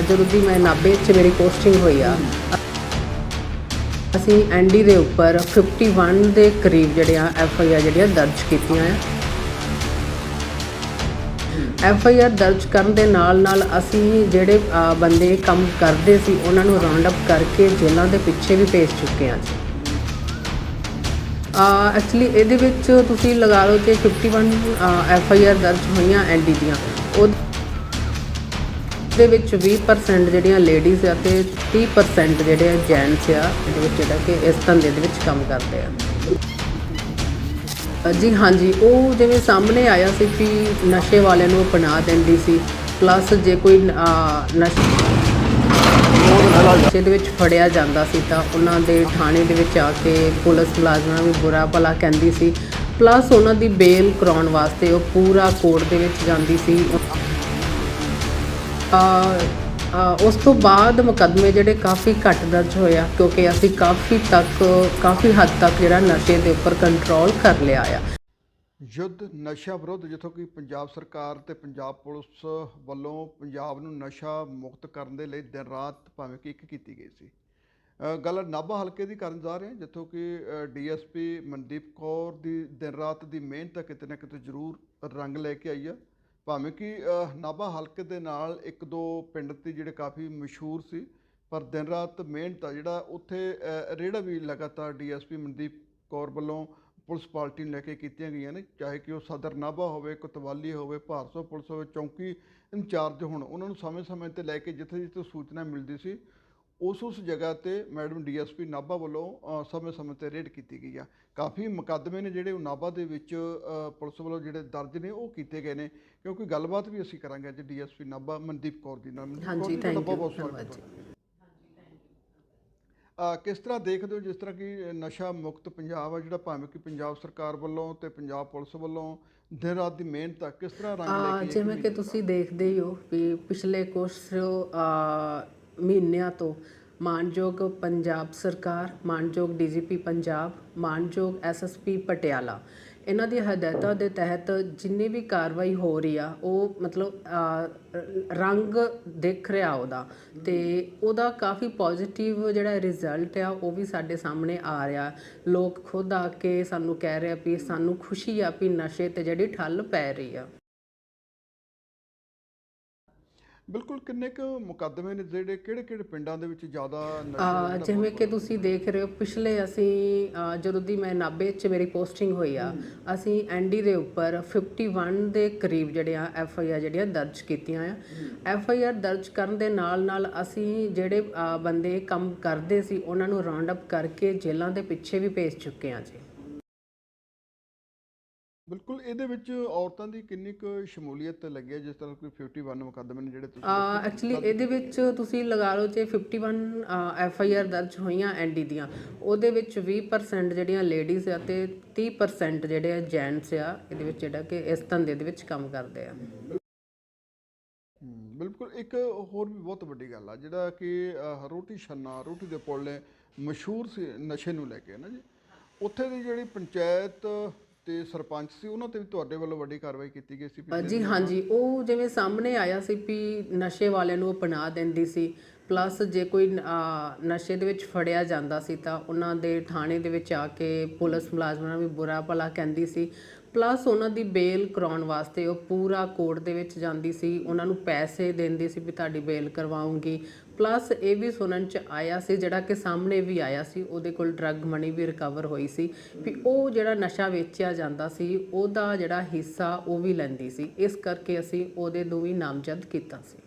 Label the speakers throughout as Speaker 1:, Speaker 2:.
Speaker 1: ਜਦੋਂ ਦੀ ਮੈਂ ਨਾਭੇ 'ਚ ਮੇਰੀ ਪੋਸਟਿੰਗ ਹੋਈ ਆ, ਅਸੀਂ ਐਨਡੀ ਦੇ ਉੱਪਰ 51 ਦੇ ਕਰੀਬ ਜਿਹੜੀਆਂ ਐਫ ਆਈ ਆਰ ਜਿਹੜੀਆਂ ਦਰਜ ਕੀਤੀਆਂ ਆ। ਐਫ ਆਈ ਆਰ ਦਰਜ ਕਰਨ ਦੇ ਨਾਲ ਨਾਲ ਅਸੀਂ ਜਿਹੜੇ ਬੰਦੇ ਕੰਮ ਕਰਦੇ ਸੀ, ਉਹਨਾਂ ਨੂੰ ਰਾਉਂਡ ਅਪ ਕਰਕੇ ਜੇਲ੍ਹਾਂ ਦੇ ਪਿੱਛੇ ਵੀ ਭੇਜ ਚੁੱਕੇ ਹਾਂ ਜੀ। ਐਕਚੁਅਲੀ ਇਹਦੇ ਵਿੱਚ ਤੁਸੀਂ ਲਗਾ ਲਓ ਕਿ 51 ਐਫ ਆਈ ਆਰ ਦਰਜ ਹੋਈਆਂ ਐਨਡੀ ਦੀਆਂ। ਉਹ ਦੇ ਵਿੱਚ 20% ਜਿਹੜੀਆਂ ਲੇਡੀਜ਼ ਆ ਤੇ 30% ਜਿਹੜੇ ਆ ਜੈਂਟਸ ਆ ਇਹਦੇ ਵਿੱਚ ਜਿਹੜਾ ਕਿ ਇਸ ਧੰਦੇ ਦੇ ਵਿੱਚ ਕੰਮ ਕਰਦੇ ਆ। ਜੀ ਹਾਂਜੀ ਉਹ ਜਿਵੇਂ ਸਾਹਮਣੇ ਆਇਆ ਸੀ ਕਿ ਨਸ਼ੇ ਵਾਲਿਆਂ ਨੂੰ ਅਪਣਾ ਦਿੰਦੀ ਸੀ ਪਲੱਸ ਜੇ ਕੋਈ ਅ, ਨਸ਼ੇ ਦੇ ਵਿੱਚ ਫੜਿਆ ਜਾਂਦਾ ਸੀ ਤਾਂ ਉਹਨਾਂ ਦੇ ਥਾਣੇ ਦੇ ਵਿੱਚ ਆ ਕੇ ਪੁਲਿਸ ਮੁਲਾਜ਼ਮਾਂ ਨੂੰ ਵੀ ਬੁਰਾ ਭਲਾ ਕਹਿੰਦੀ ਸੀ ਪਲੱਸ ਉਹਨਾਂ ਦੀ ਬੇਲ ਕਰਾਉਣ ਵਾਸਤੇ ਉਹ ਪੂਰਾ ਕੋਰਟ ਦੇ ਵਿੱਚ ਜਾਂਦੀ ਸੀ। ਉਸ ਤੋਂ ਬਾਅਦ ਮੁਕੱਦਮੇ ਜਿਹੜੇ ਕਾਫੀ ਘੱਟ ਦਰਜ ਹੋਇਆ ਕਿਉਂਕਿ ਅਸੀਂ ਕਾਫੀ ਤੱਕ, ਕਾਫੀ ਹੱਦ ਤੱਕ ਜਿਹੜਾ ਨਸ਼ੇ ਦੇ ਉੱਪਰ ਕੰਟਰੋਲ ਕਰ ਲਿਆ ਆ।
Speaker 2: ਯੁੱਧ ਨਸ਼ਾ ਵਿਰੁੱਧ, ਜਿੱਥੋਂ ਕਿ ਪੰਜਾਬ ਸਰਕਾਰ ਤੇ ਪੰਜਾਬ ਪੁਲਿਸ ਵੱਲੋਂ ਪੰਜਾਬ ਨੂੰ ਨਸ਼ਾ ਮੁਕਤ ਕਰਨ ਦੇ ਲਈ ਦਿਨ ਰਾਤ ਭਾਵੇਂ ਕਿ ਇੱਕ ਕੀਤੀ ਗਈ ਸੀ। ਗੱਲ ਨਾਭਾ ਹਲਕੇ ਦੀ ਕਰਨ ਜਾ ਰਹੇ ਹਾਂ, ਜਿੱਥੋਂ ਕਿ ਡੀਐਸਪੀ ਮਨਦੀਪ ਕੌਰ ਦੀ ਦਿਨ ਰਾਤ ਦੀ ਮਿਹਨਤ ਕਿਤੇ ਨਾ ਕਿਤੇ ਜ਼ਰੂਰ ਰੰਗ ਲੈ ਕੇ ਆਈ ਆ। ਭਾਵੇਂ ਕਿ ਨਾਭਾ ਹਲਕੇ ਦੇ ਨਾਲ ਇੱਕ ਦੋ ਪਿੰਡ ਤੇ ਜਿਹੜੇ ਕਾਫੀ ਮਸ਼ਹੂਰ ਸੀ ਪਰ ਦਿਨ ਰਾਤ ਮਿਹਨਤ ਆ ਜਿਹੜਾ ਉੱਥੇ ਅ, ਰੇੜਾ ਵੀ ਲਗਾਤਾਰ ਡੀਐਸਪੀ ਮਨਦੀਪ ਕੌਰ ਵੱਲੋਂ ਪੁਲਿਸ ਪਾਰਟੀ ਨੂੰ ਲੈ ਕੇ ਕੀਤੀਆਂ ਗਈਆਂ ਨੇ। ਚਾਹੇ ਕਿ ਉਹ ਸਦਰ ਨਾਭਾ ਹੋਵੇ ਕੁਤਵਾਲੀ ਹੋਵੇ ਭਾਰਸੋ ਪੁਲਿਸ ਹੋਵੇ ਚੌਂਕੀ ਇੰਚਾਰਜ ਹੋਣ ਉਹਨਾਂ ਨੂੰ ਸਮੇਂ-ਸਮੇਂ ਤੇ ਲੈ ਕੇ ਜਿੱਥੇ ਜਿੱਥੇ ਸੂਚਨਾ ਮਿਲਦੀ ਸੀ ਉਸ ਉਸ ਜਗ੍ਹਾ ਤੇ ਮੈਡਮ ਡੀਐਸਪੀ ਨਾਭਾ ਵੱਲੋਂ ਸਮੇਂ-ਸਮੇਂ ਤੇ ਰੇਡ ਕੀਤੀ ਗਈ ਆ। ਕਾਫੀ ਮੁਕੱਦਮੇ ਨੇ ਜਿਹੜੇ ਉਹ ਨਾਭਾ ਦੇ ਵਿੱਚ ਪੁਲਿਸ ਵੱਲੋਂ ਜਿਹੜੇ ਦਰਜ ਨੇ ਉਹ ਕੀਤੇ ਗਏ ਨੇ। ਕਿਉਂਕਿ ਗੱਲਬਾਤ ਵੀ ਅਸੀਂ ਕਰਾਂਗੇ ਅੱਜ ਡੀਐਸਪੀ ਨਾਭਾ ਮਨਦੀਪ ਕੌਰ ਜੀ ਨਾਲ।
Speaker 1: ਹਾਂਜੀ ਥੈਂਕ ਯੂ
Speaker 2: ਬਹੁਤ-ਬਹੁਤ ਸਵਾਗਤ ਕਿਸ ਤਰ੍ਹਾਂ ਦੇਖਦੇ ਹੋ ਜਿਸ ਤਰ੍ਹਾਂ ਕਿ ਨਸ਼ਾ ਮੁਕਤ ਪੰਜਾਬ ਆ ਜਿਹੜਾ ਭਾਵੇਂ ਕਿ ਪੰਜਾਬ ਸਰਕਾਰ ਵੱਲੋਂ ਤੇ ਪੰਜਾਬ ਪੁਲਿਸ ਵੱਲੋਂ ਦਿਨ ਰਾਤ ਦੀ ਮਿਹਨਤ ਆ ਕਿਸ ਤਰ੍ਹਾਂ ਰੰਗ ਲੈ ਕੇ
Speaker 1: ਜਿਵੇਂ ਕਿ ਤੁਸੀਂ ਦੇਖਦੇ ਹੀ? ਹੋ ਵੀ ਪਿਛਲੇ ਕੁਝ ਆ, ਮਹੀਨਿਆਂ ਤੋਂ। ਮਾਨਯੋਗ ਪੰਜਾਬ ਸਰਕਾਰ, ਮਾਨਯੋਗ ਡੀਜੀਪੀ ਪੰਜਾਬ, ਮਾਨਯੋਗ ਐਸਐਸਪੀ ਪਟਿਆਲਾ। ਇਹਨਾਂ ਦੀ ਹਦਾਇਤਾਂ ਦੇ ਤਹਿਤ ਜਿੰਨੀ ਵੀ ਕਾਰਵਾਈ ਹੋ ਰਹੀ ਆ, ਉਹ ਮਤਲਬ ਰੰਗ ਦਿਖ ਰਿਹਾ ਉਹਦਾ। ਤੇ ਉਹਦਾ ਕਾਫੀ ਪੋਜ਼ਿਟਿਵ ਜਿਹੜਾ ਰਿਜ਼ਲਟ ਆ, ਉਹ ਵੀ ਸਾਡੇ ਸਾਹਮਣੇ ਆ ਰਿਹਾ। ਲੋਕ ਖੁਦ ਆ ਕੇ ਸਾਨੂੰ ਕਹਿ ਰਹੇ ਆ ਵੀ ਸਾਨੂੰ ਖੁਸ਼ੀ ਆ ਵੀ ਨਸ਼ੇ ਤੇ ਜਿਹੜੀ ਠੱਲ ਪੈ ਰਹੀ ਆ।
Speaker 2: ਬਿਲਕੁਲ ਕਿੰਨੇ ਕੁ ਮੁਕੱਦਮੇ ਨੇ ਜਿਹੜੇ ਕਿਹੜੇ ਕਿਹੜੇ ਪਿੰਡਾਂ ਦੇ ਵਿੱਚ ਜ਼ਿਆਦਾ
Speaker 1: ਆ
Speaker 2: ਜਿਹੜਾ
Speaker 1: ਜਿਵੇਂ ਕਿ ਤੁਸੀਂ ਦੇਖ ਰਹੇ ਹੋ ਪਿਛਲੇ ਅਸੀਂ ਜਦੋਂ ਦੀ ਮੈਂ ਨਾਭੇ 'ਚ ਮੇਰੀ ਪੋਸਟਿੰਗ ਹੋਈ ਆ ਅਸੀਂ ਐਨਡੀ ਦੇ ਉੱਪਰ 51 ਦੇ ਕਰੀਬ ਜਿਹੜੀਆਂ ਐਫ ਆਈ ਆਰ ਜਿਹੜੀਆਂ ਦਰਜ ਕੀਤੀਆਂ ਆ। ਐਫ ਆਈ ਆਰ ਦਰਜ ਕਰਨ ਦੇ ਨਾਲ ਨਾਲ ਅਸੀਂ ਜਿਹੜੇ ਬੰਦੇ ਕੰਮ ਕਰਦੇ ਸੀ ਉਹਨਾਂ ਨੂੰ ਰਾਉਂਡ ਅਪ ਕਰਕੇ ਜੇਲ੍ਹਾਂ ਦੇ ਪਿੱਛੇ ਵੀ ਭੇਜ ਚੁੱਕੇ ਆ ਜੀ।
Speaker 2: ਬਿਲਕੁਲ ਇਹਦੇ ਵਿੱਚ ਔਰਤਾਂ ਦੀ ਕਿੰਨੀ ਕੁ ਸ਼ਮੂਲੀਅਤ ਲੱਗੀ ਹੈ? ਜਿਸ ਤਰ੍ਹਾਂ ਕੋਈ 51 ਮੁਕੱਦਮੇ ਨੇ ਜਿਹੜੇ ਤੁਸੀਂ
Speaker 1: ਐਕਚੁਅਲੀ ਇਹਦੇ ਵਿੱਚ ਤੁਸੀਂ ਲਗਾ ਲਓ ਜੇ 51 ਐਫ ਆਈ ਆਰ ਦਰਜ ਹੋਈਆਂ ਐਨਡੀ ਦੀਆਂ ਉਹਦੇ ਵਿੱਚ 20% ਜਿਹੜੀਆਂ ਲੇਡੀਜ਼ ਆ ਤੇ 30% ਜਿਹੜੇ ਆ ਜੈਂਟਸ ਆ ਇਹਦੇ ਵਿੱਚ ਜਿਹੜਾ ਕਿ ਇਸ ਧੰਦੇ ਦੇ ਵਿੱਚ ਕੰਮ ਕਰਦੇ ਆ।
Speaker 2: ਬਿਲਕੁਲ ਇੱਕ ਹੋਰ ਵੀ ਬਹੁਤ ਵੱਡੀ ਗੱਲ ਆ ਜਿਹੜਾ ਕਿ ਰੋਟੀ ਛੰਨਾ ਰੋਟੀ ਦੇ ਪੁੱਲ ਮਸ਼ਹੂਰ ਨਸ਼ੇ ਨੂੰ ਲੈ ਕੇ ਨਾ ਜੀ ਉੱਥੇ ਦੀ ਜਿਹੜੀ ਪੰਚਾਇਤ ਤੇ ਸਰਪੰਚ ਸੀ ਉਹਨਾਂ ਤੇ ਵੀ ਤੁਹਾਡੇ ਵੱਲੋਂ ਵੱਡੀ ਕਾਰਵਾਈ ਕੀਤੀ ਗਈ ਸੀ
Speaker 1: ਜੀ ਹਾਂਜੀ ਉਹ ਜਿਵੇਂ ਸਾਹਮਣੇ ਆਇਆ ਸੀ ਵੀ ਨਸ਼ੇ ਵਾਲਿਆਂ ਨੂੰ ਅਪਣਾ ਦਿੰਦੀ ਸੀ ਪਲੱਸ ਜੇ ਕੋਈ ਨਸ਼ੇ ਦੇ ਵਿੱਚ ਫੜਿਆ ਜਾਂਦਾ ਸੀ ਤਾਂ ਉਹਨਾਂ ਦੇ ਥਾਣੇ ਦੇ ਵਿੱਚ ਆ ਕੇ ਪੁਲਿਸ ਮੁਲਾਜ਼ਮਾਂ ਨੂੰ ਵੀ ਬੁਰਾ ਭਲਾ ਕਹਿੰਦੀ ਸੀ। ਪਲੱਸ ਉਹਨਾਂ ਦੀ ਬੇਲ ਕਰਾਉਣ ਵਾਸਤੇ ਉਹ ਪੂਰਾ ਕੋਰਟ ਦੇ ਵਿੱਚ ਜਾਂਦੀ ਸੀ ਉਹਨਾਂ ਨੂੰ ਪੈਸੇ ਦਿੰਦੀ ਸੀ ਵੀ ਤੁਹਾਡੀ ਬੇਲ ਕਰਵਾਉਂਗੀ। ਪਲੱਸ ਇਹ ਵੀ ਸੁਣਨ ਚ ਆਇਆ ਸੀ ਜਿਹੜਾ ਕਿ ਸਾਹਮਣੇ ਵੀ ਆਇਆ ਸੀ ਉਹਦੇ ਕੋਲ ਡਰੱਗ ਮਨੀ ਵੀ ਰਿਕਵਰ ਹੋਈ ਸੀ ਵੀ ਉਹ ਜਿਹੜਾ ਨਸ਼ਾ ਵੇਚਿਆ ਜਾਂਦਾ ਸੀ ਉਹਦਾ ਜਿਹੜਾ ਹਿੱਸਾ ਉਹ ਵੀ ਲੈਂਦੀ ਸੀ ਇਸ ਕਰਕੇ ਅਸੀਂ ਉਹਦੇ ਨੂੰ ਵੀ ਨਾਮਜ਼ਦ ਕੀਤਾ ਸੀ।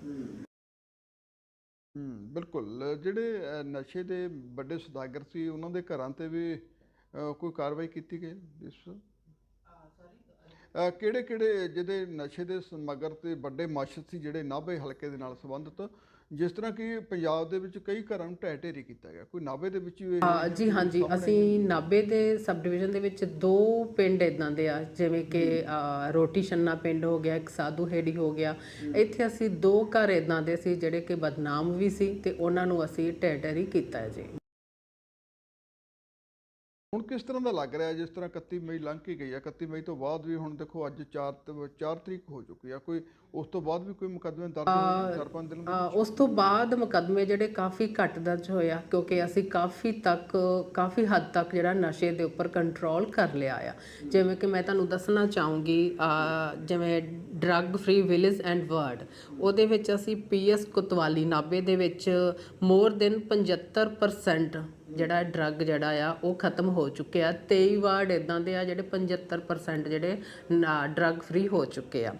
Speaker 2: ਹਮ ਬਿਲਕੁਲ। ਜਿਹੜੇ ਅਹ, ਨਸ਼ੇ ਦੇ ਵੱਡੇ ਸੁਦਾਗਰ ਸੀ ਉਹਨਾਂ ਦੇ ਘਰਾਂ ਤੇ ਵੀ ਅਹ, ਕੋਈ ਕਾਰਵਾਈ ਕੀਤੀ ਗਈ ਇਸ ਕਿਹੜੇ ਕਿਹੜੇ ਜਿਹਦੇ ਨਸ਼ੇ ਦੇ ਸਮਗਰ ਤੇ ਵੱਡੇ ਮਸ਼ਤ ਸੀ ਜਿਹੜੇ ਨਾਭੇ ਹਲਕੇ ਦੇ ਨਾਲ ਸੰਬੰਧਿਤ ਜਿਸ ਤਰ੍ਹਾਂ ਕਿ ਪੰਜਾਬ ਦੇ ਵਿੱਚ ਕਈ ਘਰਾਂ ਨੂੰ ਢਹਿ ਢੇਰੀ ਕੀਤਾ ਗਿਆ। ਕੋਈ ਨਾਭੇ ਦੇ ਵਿੱਚ ਵੀ
Speaker 1: ਅ, ਜੀ ਹਾਂਜੀ ਅਸੀਂ ਨਾਭੇ ਦੇ ਸਬ ਡਿਵੀਜ਼ਨ ਦੇ ਵਿੱਚ ਦੋ ਪਿੰਡ ਇਦਾਂ ਦੇ ਆ ਜਿਵੇਂ ਕਿ ਰੋਟੀ ਛੰਨਾ ਪਿੰਡ ਹੋ ਗਿਆ ਇੱਕ ਸਾਧੂ ਹੇੜੀ ਹੋ ਗਿਆ। ਇੱਥੇ ਅਸੀਂ ਦੋ ਘਰ ਇਦਾਂ ਦੇ ਸੀ ਜਿਹੜੇ ਕਿ ਬਦਨਾਮ ਵੀ ਸੀ ਤੇ ਉਹਨਾਂ ਨੂੰ ਅਸੀਂ ਟੈਟਰੀ ਕੀਤਾ ਹੈ ਜੀ।
Speaker 2: ਹੁਣ ਕਿਸ ਤਰ੍ਹਾਂ ਦਾ ਲੱਗ ਰਿਹਾ? ਜਿਸ ਤਰ੍ਹਾਂ 31 ਮਈ ਲੰਘ ਕੇ ਗਈ ਹੈ 31 ਮਈ ਤੋਂ ਬਾਅਦ ਵੀ ਹੁਣ ਦੇਖੋ ਅੱਜ 4 4 ਤਰੀਕ ਹੋ ਚੁੱਕੀ ਆ। ਕੋਈ ਉਸ ਤੋਂ ਬਾਅਦ ਵੀ ਕੋਈ ਮੁਕੱਦਮੇ ਦਰਜ ਹੋਏ ਨੇ ਚਾਰ ਪੰਜ ਦਿਨ
Speaker 1: ਅ, ਉਸ ਤੋਂ ਬਾਅਦ ਮੁਕੱਦਮੇ ਜਿਹੜੇ ਕਾਫੀ ਘੱਟ ਦਰਜ ਹੋਇਆ ਕਿਉਂਕਿ ਅਸੀਂ ਕਾਫੀ ਤੱਕ ਕਾਫੀ ਹੱਦ ਤੱਕ ਜਿਹੜਾ ਨਸ਼ੇ ਦੇ ਉੱਪਰ ਕੰਟਰੋਲ ਕਰ ਲਿਆ ਆ। ਜਿਵੇਂ ਕਿ ਮੈਂ ਤੁਹਾਨੂੰ ਦੱਸਣਾ ਚਾਹੂੰਗੀ ਜਿਵੇਂ drug free village and ward ਉਹਦੇ ਵਿੱਚ ਅਸੀਂ ਪੀਐਸ ਕੁਤਵਾਲੀ ਨਾਬੇ ਦੇ ਵਿੱਚ ਮੋਰ ਦੈਨ 75% ਜਿਹੜਾ ਡਰੱਗ ਜਿਹੜਾ ਆ ਉਹ ਖਤਮ ਹੋ ਚੁੱਕਿਆ 23 ਵਾਰਡ ਇਦਾਂ ਦੇ ਆ ਜਿਹੜੇ 75% ਜਿਹੜੇ ਡਰੱਗ ਫ੍ਰੀ ਹੋ ਚੁੱਕੇ ਆ।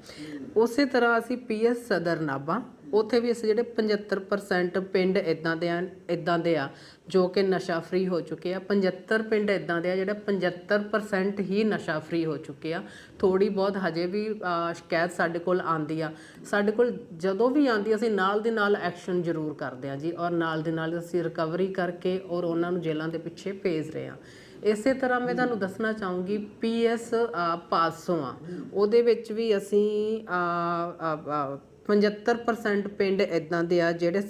Speaker 1: ਉਸੇ ਤਰ੍ਹਾਂ ਅਸੀਂ ਪੀਐਸ ਸਦਰ ਨਾਬਾ ਉੱਥੇ ਵੀ ਅਸੀਂ ਜਿਹੜੇ 75% ਪਿੰਡ ਇਦਾਂ ਦੇ ਆ ਇਦਾਂ ਦੇ ਆ, ਜੋ ਕਿ ਨਸ਼ਾ ਫ੍ਰੀ ਹੋ ਚੁੱਕੇ ਆ। 75 ਪਿੰਡ ਇਦਾਂ ਦੇ ਆ ਜਿਹੜੇ 75% ਹੀ ਨਸ਼ਾ ਫ੍ਰੀ ਹੋ ਚੁੱਕੇ ਆ। ਥੋੜੀ ਬਹੁਤ ਹਜੇ ਵੀ ਸ਼ਿਕਾਇਤ ਸਾਡੇ ਕੋਲ ਆਂਦੀ ਆ। ਸਾਡੇ ਕੋਲ ਜਦੋਂ ਵੀ ਆਂਦੀ ਅਸੀਂ ਨਾਲ ਦੇ ਨਾਲ ਐਕਸ਼ਨ ਜ਼ਰੂਰ ਕਰਦੇ ਆ ਜੀ ਔਰ ਨਾਲ ਦੇ ਨਾਲ ਅਸੀਂ ਰਿਕਵਰੀ ਕਰਕੇ ਔਰ ਉਹਨਾਂ ਨੂੰ ਜੇਲ੍ਹਾਂ ਦੇ ਪਿੱਛੇ ਭੇਜ ਰਹੇ ਆ। ਇਸੇ ਤਰ੍ਹਾਂ ਮੈਂ ਤੁਹਾਨੂੰ ਦੱਸਣਾ ਚਾਹੂੰਗੀ ਪੀਐਸ ਪਾਸੋਂ ਆ। ਉਹਦੇ ਵਿੱਚ ਵੀ ਅਸੀਂ 75% ਪਿੰਡ ਇਦਾਂ ਦੇ ਆ ਜਿਹੜੇ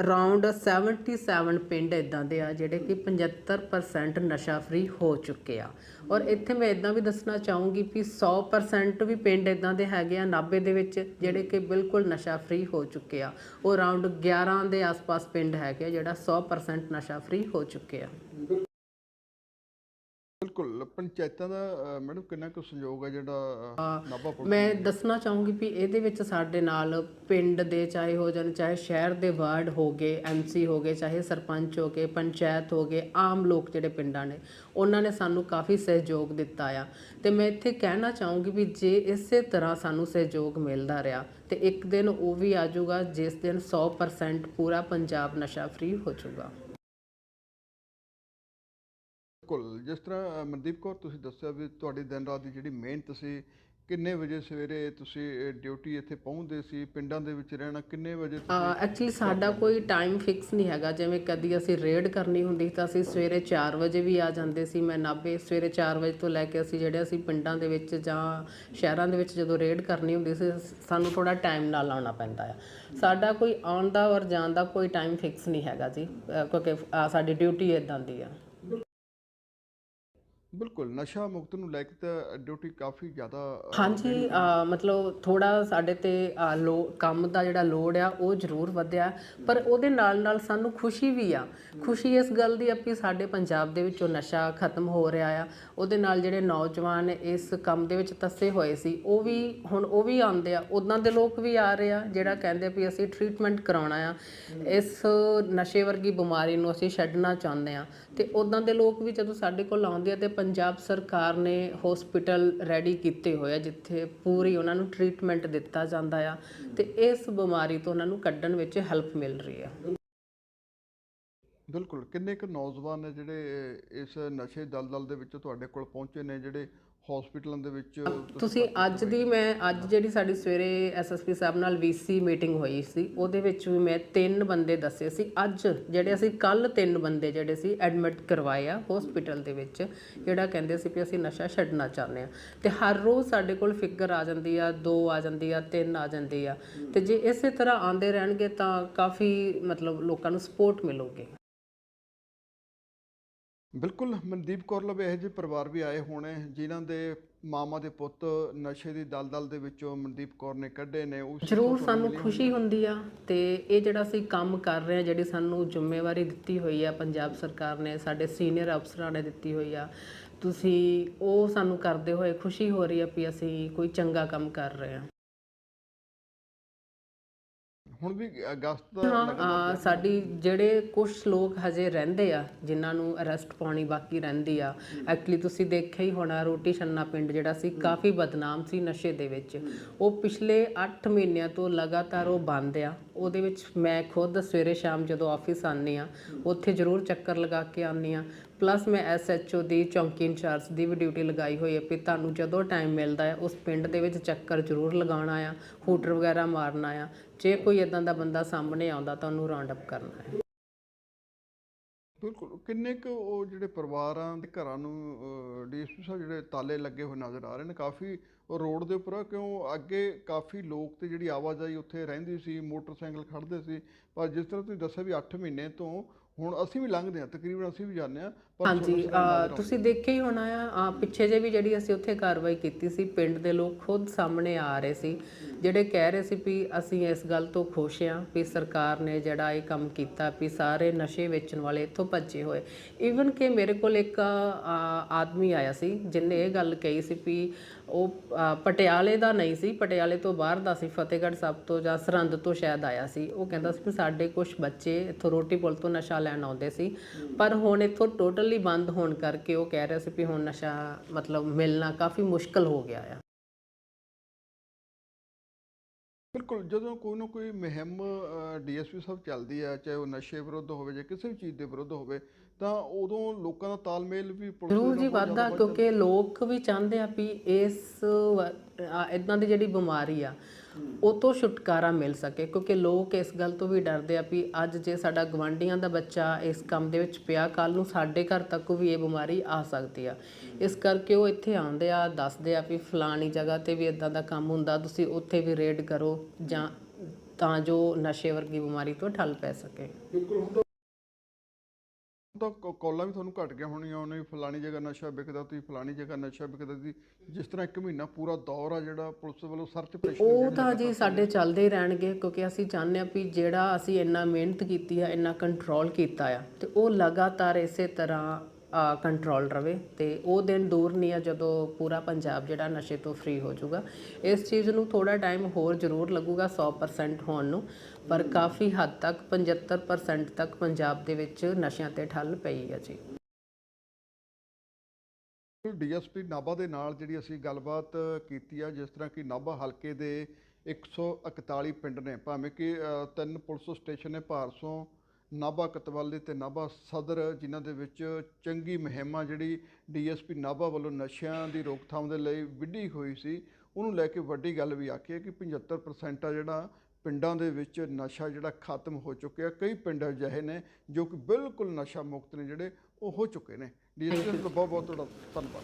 Speaker 1: ਅਰਾਊਂਡ 77 ਪਿੰਡ ਇਦਾਂ ਦੇ ਆ ਜਿਹੜੇ ਕਿ 75% ਨਸ਼ਾ ਫ੍ਰੀ ਹੋ ਚੁੱਕੇ ਆ। ਔਰ ਇੱਥੇ ਮੈਂ ਇਦਾਂ ਵੀ ਦੱਸਣਾ ਚਾਹੂੰਗੀ ਕਿ 100% ਵੀ ਪਿੰਡ ਇਦਾਂ ਦੇ ਹੈਗੇ ਆ ਨਾਬੇ ਦੇ ਵਿੱਚ ਜਿਹੜੇ ਕਿ ਬਿਲਕੁਲ ਨਸ਼ਾ ਫ੍ਰੀ ਹੋ ਚੁੱਕੇ ਆ। ਉਹ ਅਰਾਊਂਡ 11 ਦੇ ਆਸ-ਪਾਸ ਪਿੰਡ ਹੈਗੇ ਆ ਜਿਹੜਾ 100% ਨਸ਼ਾ ਫ੍ਰੀ ਹੋ ਚੁੱਕੇ ਆ।
Speaker 2: ਬਿਲਕੁਲ ਪੰਚਾਇਤਾਂ ਦਾ ਮੈਡਮ ਕਿੰਨਾ ਕੁ ਸਹਿਯੋਗ ਹੈ ਜਿਹੜਾ ਨਾਭਾ
Speaker 1: ਮੈਂ ਦੱਸਣਾ ਚਾਹੂੰਗੀ ਵੀ ਇਹਦੇ ਵਿੱਚ ਸਾਡੇ ਨਾਲ ਪਿੰਡ ਦੇ ਚਾਹੇ ਹੋ ਜਾਣ ਚਾਹੇ ਸ਼ਹਿਰ ਦੇ ਵਾਰਡ ਹੋ ਗਏ ਐਮਸੀ ਹੋ ਗਏ ਚਾਹੇ ਸਰਪੰਚ ਹੋ ਗਏ ਪੰਚਾਇਤ ਹੋ ਗਏ ਆਮ ਲੋਕ ਜਿਹੜੇ ਪਿੰਡਾਂ ਨੇ ਉਹਨਾਂ ਨੇ ਸਾਨੂੰ ਕਾਫੀ ਸਹਿਯੋਗ ਦਿੱਤਾ ਆ। ਤੇ ਮੈਂ ਇੱਥੇ ਕਹਿਣਾ ਚਾਹੂੰਗੀ ਵੀ ਜੇ ਇਸੇ ਤਰ੍ਹਾਂ ਸਾਨੂੰ ਸਹਿਯੋਗ ਮਿਲਦਾ ਰਿਹਾ ਤੇ ਇੱਕ ਦਿਨ ਉਹ ਵੀ ਆ ਜਾਊਗਾ ਜਿਸ ਦਿਨ 100% ਪੂਰਾ ਪੰਜਾਬ ਨਸ਼ਾ ਫ੍ਰੀ ਹੋ ਜਾਊਗਾ।
Speaker 2: ਬਿਲਕੁਲ। ਜਿਸ ਤਰ੍ਹਾਂ ਮਨਦੀਪ ਕੌਰ ਤੁਸੀਂ ਦੱਸਿਆ ਵੀ ਤੁਹਾਡੀ ਦਿਨ ਰਾਤ ਦੀ ਜਿਹੜੀ ਮਿਹਨਤ ਸੀ ਕਿੰਨੇ ਵਜੇ ਸਵੇਰੇ ਤੁਸੀਂ ਡਿਊਟੀ ਇੱਥੇ ਪਹੁੰਚਦੇ ਸੀ ਪਿੰਡਾਂ ਦੇ ਵਿੱਚ ਰਹਿਣਾ ਕਿੰਨੇ ਵਜੇ
Speaker 1: ਐਕਚੁਅਲੀ ਸਾਡਾ ਕੋਈ ਟਾਈਮ ਫਿਕਸ ਨਹੀਂ ਹੈਗਾ। ਜਿਵੇਂ ਕਦੀ ਅਸੀਂ ਰੇਡ ਕਰਨੀ ਹੁੰਦੀ ਤਾਂ ਅਸੀਂ ਸਵੇਰੇ 4 ਵਜੇ ਵੀ ਆ ਜਾਂਦੇ ਸੀ। ਮੈਂ ਨਾਭੇ ਸਵੇਰੇ 4 ਵਜੇ ਤੋਂ ਲੈ ਕੇ ਅਸੀਂ ਜਿਹੜੇ ਅਸੀਂ ਪਿੰਡਾਂ ਦੇ ਵਿੱਚ ਜਾਂ ਸ਼ਹਿਰਾਂ ਦੇ ਵਿੱਚ ਜਦੋਂ ਰੇਡ ਕਰਨੀ ਹੁੰਦੀ ਸੀ ਸਾਨੂੰ ਥੋੜਾ ਟਾਈਮ ਨਾਲ ਆਉਣਾ ਪੈਂਦਾ ਆ। ਸਾਡਾ ਕੋਈ ਆਉਣ ਦਾ ਔਰ ਜਾਣ ਦਾ ਕੋਈ ਟਾਈਮ ਫਿਕਸ ਨਹੀਂ ਹੈਗਾ ਜੀ। ਕਿਉਂਕਿ ਸਾਡੀ ਡਿਊਟੀ ਇਦਾਂ ਦੀ ਆ।
Speaker 2: ਬਿਲਕੁਲ ਨਸ਼ਾ ਮੁਕਤ ਨੂੰ ਲੈ ਕੇ ਤਾਂ ਡਿਊਟੀ ਕਾਫੀ ਜ਼ਿਆਦਾ
Speaker 1: ਹਾਂਜੀ ਮਤਲਬ ਥੋੜਾ ਸਾਡੇ ਤੇ ਲੋ ਕੰਮ ਦਾ ਜਿਹੜਾ ਲੋਡ ਆ ਉਹ ਜ਼ਰੂਰ ਵਧਿਆ ਪਰ ਉਹਦੇ ਨਾਲ ਨਾਲ ਸਾਨੂੰ ਖੁਸ਼ੀ ਵੀ ਆ। ਖੁਸ਼ੀ ਇਸ ਗੱਲ ਦੀ ਆ ਵੀ ਸਾਡੇ ਪੰਜਾਬ ਦੇ ਵਿੱਚੋਂ ਨਸ਼ਾ ਖਤਮ ਹੋ ਰਿਹਾ ਆ। ਉਹਦੇ ਨਾਲ ਜਿਹੜੇ ਨੌਜਵਾਨ ਇਸ ਕੰਮ ਦੇ ਵਿੱਚ ਤੱਸੇ ਹੋਏ ਸੀ ਉਹ ਵੀ ਹੁਣ ਉਹ ਵੀ ਆਉਂਦੇ ਆ। ਉਦਾਂ ਦੇ ਲੋਕ ਵੀ ਆ ਰਹੇ ਆ ਜਿਹੜਾ ਕਹਿੰਦੇ ਵੀ ਅਸੀਂ ਟ੍ਰੀਟਮੈਂਟ ਕਰਾਉਣਾ ਆ। ਇਸ ਨਸ਼ੇ ਵਰਗੀ ਬਿਮਾਰੀ ਨੂੰ ਅਸੀਂ ਛੱਡਣਾ ਚਾਹੁੰਦੇ ਆ। ਤੇ ਉਦਾਂ ਦੇ ਲੋਕ ਵੀ ਜਦੋਂ ਸਾਡੇ ਕੋਲ ਆਉਂਦੇ ਆ ਤੇ ਪੰਜਾਬ ਸਰਕਾਰ ਨੇ ਹਸਪੀਟਲ ਰੈਡੀ ਕੀਤੇ ਹੋਏ ਆ, ਜਿੱਥੇ ਪੂਰੀ ਉਹਨਾਂ ਨੂੰ ਟ੍ਰੀਟਮੈਂਟ ਦਿੱਤਾ ਜਾਂਦਾ ਆ ਤੇ ਇਸ ਬਿਮਾਰੀ ਤੋਂ ਉਹਨਾਂ ਨੂੰ ਕੱਢਣ ਵਿੱਚ ਹੈਲਪ ਮਿਲ ਰਹੀ ਆ।
Speaker 2: ਬਿਲਕੁਲ, ਕਿੰਨੇ ਕੁ ਨੌਜਵਾਨ ਨੇ ਜਿਹੜੇ ਇਸ ਨਸ਼ੇ ਦਲਦਲ ਦੇ ਵਿੱਚ ਤੁਹਾਡੇ ਕੋਲ ਪਹੁੰਚੇ ਨੇ, ਜਿਹੜੇ ਹਸਪੀਟਲਾਂ ਦੇ ਵਿੱਚ
Speaker 1: ਤੁਸੀਂ ਅੱਜ ਦੀ ਮੈਂ ਅੱਜ ਜਿਹੜੀ ਸਾਡੀ ਸਵੇਰੇ ਐਸਐਸਪੀ ਸਾਹਿਬ ਨਾਲ ਵੀਸੀ ਮੀਟਿੰਗ ਹੋਈ ਸੀ ਉਹਦੇ ਵਿੱਚ ਵੀ ਮੈਂ ਤਿੰਨ ਬੰਦੇ ਦੱਸੇ ਸੀ। ਅੱਜ ਜਿਹੜੇ ਅਸੀਂ ਕੱਲ ਤਿੰਨ ਬੰਦੇ ਜਿਹੜੇ ਸੀ ਐਡਮਿਟ ਕਰਵਾਏ ਆ ਹਸਪੀਟਲ ਦੇ ਵਿੱਚ ਜਿਹੜਾ ਕਹਿੰਦੇ ਸੀ ਵੀ ਅਸੀਂ ਨਸ਼ਾ ਛੱਡਣਾ ਚਾਹੁੰਦੇ ਆ ਤੇ ਹਰ ਰੋਜ਼ ਸਾਡੇ ਕੋਲ ਫਿਗਰ ਆ ਜਾਂਦੀ ਆ ਦੋ ਆ ਜਾਂਦੀ ਆ ਤਿੰਨ ਆ ਜਾਂਦੀ ਆ। ਤੇ ਜੇ ਇਸੇ ਤਰ੍ਹਾਂ ਆਉਂਦੇ ਰਹਿਣਗੇ ਤਾਂ ਕਾਫੀ ਮਤਲਬ ਲੋਕਾਂ ਨੂੰ ਸਪੋਰਟ ਮਿਲੂਗੀ।
Speaker 2: ਬਿਲਕੁਲ ਮਨਦੀਪ ਕੌਰ ਲਵੇ ਇਹੋ ਜਿਹੇ ਪਰਿਵਾਰ ਵੀ ਆਏ ਹੋਣੇ ਜਿਨ੍ਹਾਂ ਦੇ ਮਾਮਾ ਦੇ ਪੁੱਤ ਨਸ਼ੇ ਦੀ ਦਲਦਲ ਦੇ ਵਿੱਚੋਂ ਮਨਦੀਪ ਕੌਰ ਨੇ ਕੱਢੇ ਨੇ ਉਸ
Speaker 1: ਜ਼ਰੂਰ ਸਾਨੂੰ ਖੁਸ਼ੀ ਹੁੰਦੀ ਆ ਤੇ ਇਹ ਜਿਹੜਾ ਅਸੀਂ ਕੰਮ ਕਰ ਰਹੇ ਆ ਜਿਹੜੀ ਸਾਨੂੰ ਜ਼ਿੰਮੇਵਾਰੀ ਦਿੱਤੀ ਹੋਈ ਆ ਪੰਜਾਬ ਸਰਕਾਰ ਨੇ ਸਾਡੇ ਸੀਨੀਅਰ ਅਫਸਰਾਂ ਨੇ ਦਿੱਤੀ ਹੋਈ ਆ ਤੁਸੀਂ ਉਹ ਸਾਨੂੰ ਕਰਦੇ ਹੋਏ ਖੁਸ਼ੀ ਹੋ ਰਹੀ ਆ ਵੀ ਅਸੀਂ ਕੋਈ ਚੰਗਾ ਕੰਮ ਕਰ ਰਹੇ ਆ
Speaker 2: ਹੁਣ ਵੀ ਅਗਸਤ
Speaker 1: ਹਾਂ ਸਾਡੀ ਜਿਹੜੇ ਕੁਝ ਲੋਕ ਹਜੇ ਰਹਿੰਦੇ ਆ ਜਿਨ੍ਹਾਂ ਨੂੰ ਅਰੈਸਟ ਪਾਉਣੀ ਬਾਕੀ ਰਹਿੰਦੀ ਆ ਐਕਚੁਅਲੀ ਤੁਸੀਂ ਦੇਖਿਆ ਹੀ ਹੋਣਾ ਰੋਟੀ ਛੰਨਾ ਪਿੰਡ ਜਿਹੜਾ ਸੀ ਕਾਫੀ ਬਦਨਾਮ ਸੀ ਨਸ਼ੇ ਦੇ ਵਿੱਚ। ਉਹ ਪਿਛਲੇ 8 ਮਹੀਨਿਆਂ ਤੋਂ ਲਗਾਤਾਰ ਉਹ ਬੰਦ ਆ। ਉਹਦੇ ਵਿੱਚ ਮੈਂ ਖੁਦ ਸਵੇਰੇ ਸ਼ਾਮ ਜਦੋਂ ਆਫਿਸ ਆਉਂਦੀ ਆ ਉੱਥੇ ਜ਼ਰੂਰ ਚੱਕਰ ਲਗਾ ਕੇ ਆਉਂਦੀ ਆ। ਪਲੱਸ ਮੈਂ ਐਸਐਚਓ ਦੀ ਚੌਂਕੀ ਇੰਚਾਰਜ ਦੀ ਵੀ ਡਿਊਟੀ ਲਗਾਈ ਹੋਈ ਹੈ ਵੀ ਤੁਹਾਨੂੰ ਜਦੋਂ ਟਾਈਮ ਮਿਲਦਾ ਹੈ, ਉਸ ਪਿੰਡ ਦੇ ਵਿੱਚ ਚੱਕਰ ਜ਼ਰੂਰ ਲਗਾਉਣਾ ਆ ਹੂਟਰ ਵਗੈਰਾ ਮਾਰਨਾ ਆ ਜੇ ਕੋਈ ਇਦਾਂ ਦਾ ਬੰਦਾ ਸਾਹਮਣੇ ਆਉਂਦਾ ਤਾਂ ਉਹਨੂੰ ਰਾਉਂਡ ਅਪ ਕਰਨਾ ਹੈ।
Speaker 2: ਬਿਲਕੁਲ, ਕਿੰਨੇ ਕੁ ਉਹ ਜਿਹੜੇ ਪਰਿਵਾਰਾਂ ਦੇ ਘਰਾਂ ਨੂੰ ਡੀਐਸਪੀ ਸਾਹਿਬ ਜਿਹੜੇ ਤਾਲੇ ਲੱਗੇ ਹੋਏ ਨਜ਼ਰ ਆ ਰਹੇ ਨੇ, ਕਾਫੀ ਉਹ ਰੋਡ ਦੇ ਉੱਪਰ ਕਿਉਂ ਅੱਗੇ ਕਾਫੀ ਲੋਕ ਤੇ ਜਿਹੜੀ ਆਵਾਜਾਈ ਉੱਥੇ ਰਹਿੰਦੀ ਸੀ, ਮੋਟਰਸਾਈਕਲ ਖੜਦੇ ਸੀ, ਪਰ ਜਿਸ ਤਰ੍ਹਾਂ ਤੁਸੀਂ ਦੱਸਿਆ ਵੀ 8 ਮਹੀਨੇ ਤੋਂ ਹੁਣ ਅਸੀਂ ਵੀ ਲੰਘਦੇ ਆ ਤਕਰੀਬਨ ਅਸੀਂ ਵੀ ਜਾਂਦੇ ਆ ਪਰ
Speaker 1: ਹਾਂਜੀ ਤੁਸੀਂ ਦੇਖਿਆ ਹੀ ਹੋਣਾ ਆ ਪਿੱਛੇ ਜੇ ਵੀ ਜਿਹੜੀ ਅਸੀਂ ਉੱਥੇ ਕਾਰਵਾਈ ਕੀਤੀ ਸੀ ਪਿੰਡ ਦੇ ਲੋਕ ਖੁਦ ਸਾਹਮਣੇ ਆ ਰਹੇ ਸੀ। ਜਿਹੜੇ ਕਹਿ ਰਹੇ ਸੀ ਵੀ ਅਸੀਂ ਇਸ ਗੱਲ ਤੋਂ ਖੁਸ਼ ਹਾਂ ਵੀ ਸਰਕਾਰ ਨੇ ਜਿਹੜਾ ਇਹ ਕੰਮ ਕੀਤਾ ਵੀ ਸਾਰੇ ਨਸ਼ੇ ਵੇਚਣ ਵਾਲੇ ਇੱਥੋਂ ਭੱਜੇ ਹੋਏ। ਈਵਨ ਕਿ ਮੇਰੇ ਕੋਲ ਇੱਕ ਆਦਮੀ ਆਇਆ ਸੀ ਜਿਨੇ ਇਹ ਗੱਲ ਕਹੀ ਸੀ ਵੀ ਉਹ ਪਟਿਆਲੇ ਦਾ ਨਹੀਂ ਸੀ, ਪਟਿਆਲੇ ਤੋਂ ਬਾਹਰ ਦਾ ਸੀ, ਫਤਿਹਗੜ੍ਹ ਸਾਹਿਬ ਤੋਂ ਜਾਂ ਸਰਹੰਦ ਤੋਂ ਸ਼ਾਇਦ ਆਇਆ ਸੀ। ਉਹ ਕਹਿੰਦਾ ਸੀ ਵੀ ਸਾਡੇ ਕੁਝ ਬੱਚੇ ਇੱਥੋਂ ਰੋਟੀ ਪੁਲ ਤੋਂ ਨਸ਼ਾ ਲੈਣ ਆਉਂਦੇ ਸੀ। ਪਰ ਹੁਣ ਇੱਥੋਂ ਟੋਟਲੀ ਬੰਦ ਹੋਣ ਕਰਕੇ ਉਹ ਕਹਿ ਰਿਹਾ ਸੀ ਵੀ ਹੁਣ ਨਸ਼ਾ ਮਤਲਬ ਮਿਲਣਾ ਕਾਫੀ ਮੁਸ਼ਕਲ ਹੋ ਗਿਆ ਆ।
Speaker 2: ਬਿਲਕੁਲ ਜਦੋਂ ਕੋਈ ਨਾ ਕੋਈ ਮੁਹਿੰਮ ਡੀਐਸਪੀ ਸਾਹਿਬ ਚੱਲਦੀ ਹੈ ਚਾਹੇ ਉਹ ਨਸ਼ੇ ਵਿਰੁੱਧ ਹੋਵੇ ਜਾਂ ਕਿਸੇ ਵੀ ਚੀਜ਼ ਦੇ ਵਿਰੁੱਧ ਹੋਵੇ ਤਾਂ ਉਦੋਂ ਲੋਕਾਂ ਦਾ ਤਾਲਮੇਲ ਵੀ
Speaker 1: ਜ਼ਰੂਰ ਜੀ ਵਾਧਾ ਕਿਉਂਕਿ ਲੋਕ ਵੀ ਚਾਹੁੰਦੇ ਆ ਵੀ ਇਸ ਇਦਾਂ ਦੀ ਜਿਹੜੀ ਬਿਮਾਰੀ ਆ ਉਹ ਤੋਂ ਛੁਟਕਾਰਾ ਮਿਲ ਸਕੇ, ਕਿਉਂਕਿ ਲੋਕ ਇਸ ਗੱਲ ਤੋਂ ਵੀ ਡਰਦੇ ਆ ਵੀ ਅੱਜ ਜੇ ਸਾਡਾ ਗਵਾਂਢੀਆਂ ਦਾ ਬੱਚਾ ਇਸ ਕੰਮ ਦੇ ਵਿੱਚ ਪਿਆ ਕੱਲ ਨੂੰ ਸਾਡੇ ਘਰ ਤੱਕ ਵੀ ਇਹ ਬਿਮਾਰੀ ਆ ਸਕਦੀ ਆ। ਇਸ ਕਰਕੇ ਉਹ ਇੱਥੇ ਆਉਂਦੇ ਆ, ਦੱਸਦੇ ਆ ਵੀ ਫਲਾਣੀ ਜਗ੍ਹਾ ਤੇ ਵੀ ਇਦਾਂ ਦਾ ਕੰਮ ਹੁੰਦਾ, ਤੁਸੀਂ ਉੱਥੇ ਵੀ ਰੇਡ ਕਰੋ ਜਾਂ ਤਾਂ ਜੋ ਨਸ਼ੇ ਵਰਗੀ ਬਿਮਾਰੀ ਤੋਂ ਠੱਲ ਪੈ ਸਕੇ।
Speaker 2: ਬਿਲਕੁਲ ਤਾਂ ਕਾਲਾਂ ਵੀ ਤੁਹਾਨੂੰ ਘਟ ਗਿਆ ਹੋਣੀਆਂ ਉਹਨੇ ਫਲਾਣੀ ਜਗ੍ਹਾ ਨਸ਼ਾ ਵਿਕਦਾ ਤੁਸੀਂ ਫਲਾਣੀ ਜਗ੍ਹਾ ਨਸ਼ਾ ਵਿਕਦਾ ਸੀ ਜਿਸ ਤਰ੍ਹਾਂ ਇੱਕ ਮਹੀਨਾ ਪੂਰਾ ਦੌਰ ਆ ਜਿਹੜਾ ਪੁਲਿਸ ਵੱਲੋਂ ਸਰਚ ਆਪਰੇਸ਼ਨ
Speaker 1: ਉਹ ਤਾਂ ਜੀ ਸਾਡੇ ਚੱਲਦੇ ਰਹਿਣਗੇ ਕਿਉਂਕਿ ਅਸੀਂ ਚਾਹੁੰਦੇ ਹਾਂ ਵੀ ਜਿਹੜਾ ਅਸੀਂ ਇੰਨਾ ਮਿਹਨਤ ਕੀਤੀ ਆ ਇੰਨਾ ਕੰਟਰੋਲ ਕੀਤਾ ਆ ਤੇ ਉਹ ਲਗਾਤਾਰ ਇਸੇ ਤਰ੍ਹਾਂ ਕੰਟਰੋਲ ਰਵੇ ਤੇ ਉਹ ਦਿਨ ਦੂਰ ਨਹੀਂ ਆ ਜਦੋਂ ਪੂਰਾ ਪੰਜਾਬ ਜਿਹੜਾ ਨਸ਼ੇ ਤੋਂ ਫ੍ਰੀ ਹੋ ਜਾਊਗਾ। ਇਸ ਚੀਜ਼ ਨੂੰ ਥੋੜਾ ਟਾਈਮ ਹੋਰ ਜ਼ਰੂਰ ਲੱਗੂਗਾ 100% ਹੋਣ ਨੂੰ ਪਰ ਕਾਫੀ ਹੱਦ ਤੱਕ 75% ਤੱਕ ਪੰਜਾਬ ਦੇ ਵਿੱਚ ਨਸ਼ਿਆਂ ਤੇ ਠੱਲ ਪਈ ਆ ਜੀ।
Speaker 2: ਡੀਐਸਪੀ ਨਾਭਾ ਦੇ ਨਾਲ ਜਿਹੜੀ ਅਸੀਂ ਗੱਲਬਾਤ ਕੀਤੀ ਆ ਜਿਸ ਤਰ੍ਹਾਂ ਕਿ ਨਾਭਾ ਹਲਕੇ ਦੇ 141 ਪਿੰਡ ਨੇ ਭਾਵੇਂ ਕਿ ਤਿੰਨ ਪੁਲਿਸ ਸਟੇਸ਼ਨ ਨੇ ਭਾਰਸੋਂ ਨਾਭਾ ਕਤਵਾਲੀ ਤੇ ਨਾਭਾ ਸਦਰ, ਜਿਨ੍ਹਾਂ ਦੇ ਵਿੱਚ ਚੰਗੀ ਮੁਹਿੰਮ ਆ ਜਿਹੜੀ ਡੀਐਸਪੀ ਨਾਭਾ ਵੱਲੋਂ ਨਸ਼ਿਆਂ ਦੀ ਰੋਕਥਾਮ ਦੇ ਲਈ ਵਿੱਢੀ ਹੋਈ ਸੀ, ਉਹਨੂੰ ਲੈ ਕੇ ਵੱਡੀ ਗੱਲ ਵੀ ਆਖੀ ਹੈ ਕਿ 75% ਆ ਜਿਹੜਾ ਪਿੰਡਾਂ ਦੇ ਵਿੱਚ ਨਸ਼ਾ ਜਿਹੜਾ ਖਤਮ ਹੋ ਚੁੱਕਿਆ ਕਈ ਪਿੰਡ ਅਜਿਹੇ ਨੇ ਜੋ ਕਿ ਬਿਲਕੁਲ ਨਸ਼ਾ ਮੁਕਤ ਨੇ ਜਿਹੜੇ, ਉਹ ਹੋ ਚੁੱਕੇ ਨੇ। ਡੀਐਸਪੀ ਦਾ ਬਹੁਤ ਬਹੁਤ ਤੁਹਾਡਾ ਧੰਨਵਾਦ।